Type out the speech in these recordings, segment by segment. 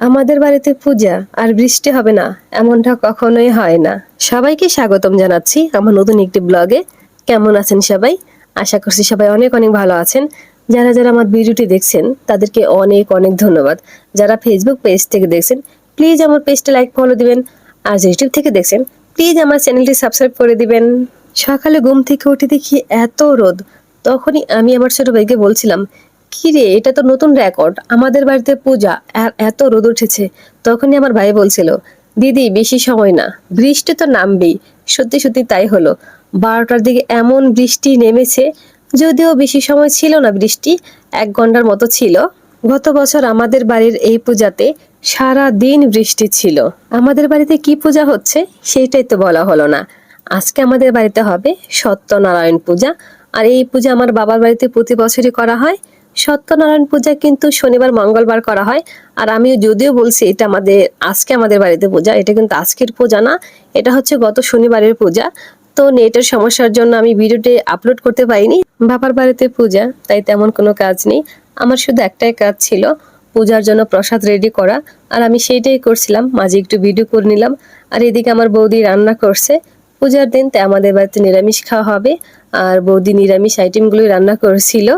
আমাদের বাড়িতে পূজা আর বৃষ্টি হবে না, এমনটা কখনোই হয় না। সবাইকে স্বাগতম জানাচ্ছি আমার নতুন একটি ব্লগে। কেমন আছেন সবাই? আশা করছি সবাই অনেক অনেক ভালো আছেন। যারা যারা আমার ভিডিওটি দেখছেন, তাদেরকে অনেক অনেক ধন্যবাদ। যারা ফেসবুক পেজ থেকে দেখছেন প্লিজ আমার পেজটা লাইক ফলো দিবেন। আর ইউটিউব থেকে দেখছেন প্লিজ আমার চ্যানেলটি সাবস্ক্রাইব করে দিবেন। সকালে ঘুম থেকে উঠে দেখি এত রোদ। তখনই আমি আমার ছোট ভাইকে বলছিলাম কি রে এটা তো নতুন রেকর্ড আমাদের বাড়িতে পূজা এত রোদ উঠেছে। তখনই আমার ভাই বলছিল, দিদি, বেশি সময় না, বৃষ্টি তো নামবেই। সত্যি সত্যি তাই হলো। বারোটার দিকে এমন বৃষ্টি নেমেছে, যদিও বেশি সময় ছিল না বৃষ্টি, এক ঘণ্টার মতো ছিল। গত বছর আমাদের বাড়ির এই পূজাতে সারা দিন বৃষ্টি ছিল। আমাদের বাড়িতে কি পূজা হচ্ছে সেইটাই তো বলা হলো না। আজকে আমাদের বাড়িতে হবে সত্যনারায়ণ পূজা। আর এই পূজা আমার বাবার বাড়িতে প্রতি বছরই করা হয়। সত্যনারায়ণ পূজা কিন্তু শনিবার, মঙ্গলবার করা হয়। আর আমি যদিও বলছি, এটা আমাদের, আজকে আমাদের বাড়িতে পূজা, এটা কিন্তু আজকের পূজা না, এটা হচ্ছে গত শনিবারের পূজা। তো নেটের সমস্যার জন্য আমি ভিডিওটি আপলোড করতে পারিনি। বাবার বাড়িতে পূজা, তাই তেমন কোনো কাজ নেই। আমার শুধু একটাই কাজ ছিল, পূজার জন্য প্রসাদ রেডি করা। আর আমি সেইটাই করছিলাম, মাঝে একটু ভিডিও করে নিলাম। আর এদিকে আমার বৌদি রান্না করছে। পূজার দিন তাই আমাদের বাড়িতে নিরামিষ খাওয়া হবে। আর বৌদি নিরামিষ আইটেমগুলোই রান্না করেছিল।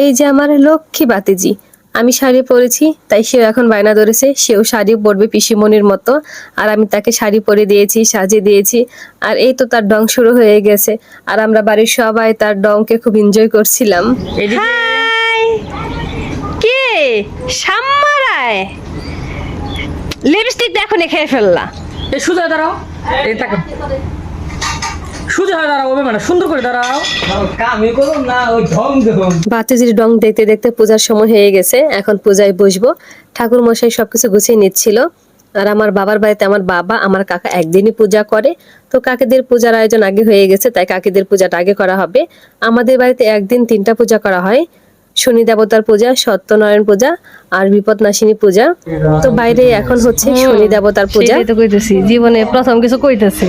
এই যে আমার লক্ষ্মী বাতিজি আমি শাড়ি পরেছি তাই সেও এখন বায়না ধরেছে সেও শাড়ি পরবে পিসিমণির মতো। আর আমি তাকে শাড়ি পরে দিয়েছি সাজিয়ে দিয়েছি আর এই তো তার ডং শুরু হয়ে গেছে। আর আমরা বাড়ির সবাই তার ডংকে খুব এনজয় করছিলাম। কে? সাম্মারায় লিপস্টিক দেখো নে খেয়ে ফেললা। এই সোজা দাঁড়াও। এই তাকে সোজা হয়ে দাঁড়াও ওবে মানে সুন্দর করে দাঁড়াও। কামে করো না ওই ঢং দেখুন বাতিজির ডং দেখতে দেখতে পূজার সময় হয়ে গেছে এখন পূজায় বসবো। ঠাকুর মশাই সবকিছু গুছিয়ে নিচ্ছিল আর আমার বাবার বাড়িতে আমার বাবা আমার কাকা একদিনই পূজা করে। তো কাকিদের পূজার আয়োজন আগে হয়ে গেছে তাই কাকিদের পূজাটা আগে করা হবে। আমাদের বাড়িতে একদিন তিনটা পূজা করা হয় শনি দেবতার পূজা সত্যনারায়ণ পূজা আর বিপদনাশিনী পূজা। তো বাইরে এখন হচ্ছে শনি দেবতার পূজা। জীবনে প্রথম কিছু কইতেছি।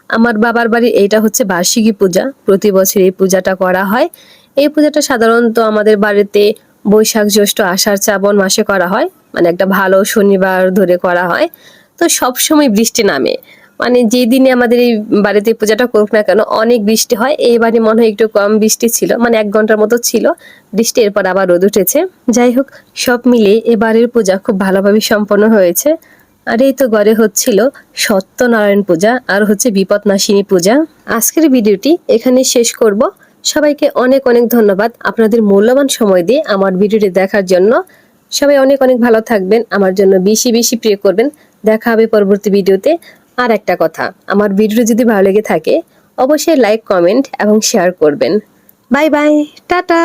আমার বাবার বাড়ি এইটা হচ্ছে বার্ষিকী পূজা। প্রতি বছর এই পূজাটা করা হয়। এই পূজাটা সাধারণত আমাদের বাড়িতে বৈশাখ জ্যৈষ্ঠ আষাঢ় শ্রাবণ মাসে করা হয়। মানে একটা ভালো শনিবার ধরে করা হয়। তো সব সময় বৃষ্টি নামে। মানে যেই দিনে আমাদের এই বাড়িতে পূজাটা করুক না কেন, অনেক বৃষ্টি হয়। এইবারে মনে হয় একটু কম বৃষ্টি ছিল। মানে এক ঘণ্টার মতো ছিল। বৃষ্টি এরপর আবার রোদ উঠেছে। যাই হোক, সব মিলে এবারের পূজা খুব ভালোভাবে সম্পন্ন হয়েছে। আর এই তো ঘরে হচ্ছিল সত্যনারায়ণ পূজা আর হচ্ছে বিপদনাশিনী পূজা। আজকের ভিডিওটি এখানে শেষ করব। সবাইকে অনেক অনেক ধন্যবাদ আপনাদের মূল্যবান সময় দিয়ে আমার ভিডিওটি দেখার জন্য। সবাই অনেক অনেক ভালো থাকবেন, আমার জন্য বেশি বেশি প্রে করবেন। দেখা হবে পরবর্তী ভিডিওতে আর একটা কথা, আমার ভিডিও যদি ভালো লেগে থাকে, অবশ্যই লাইক কমেন্ট এবং শেয়ার করবেন। Bye bye tata!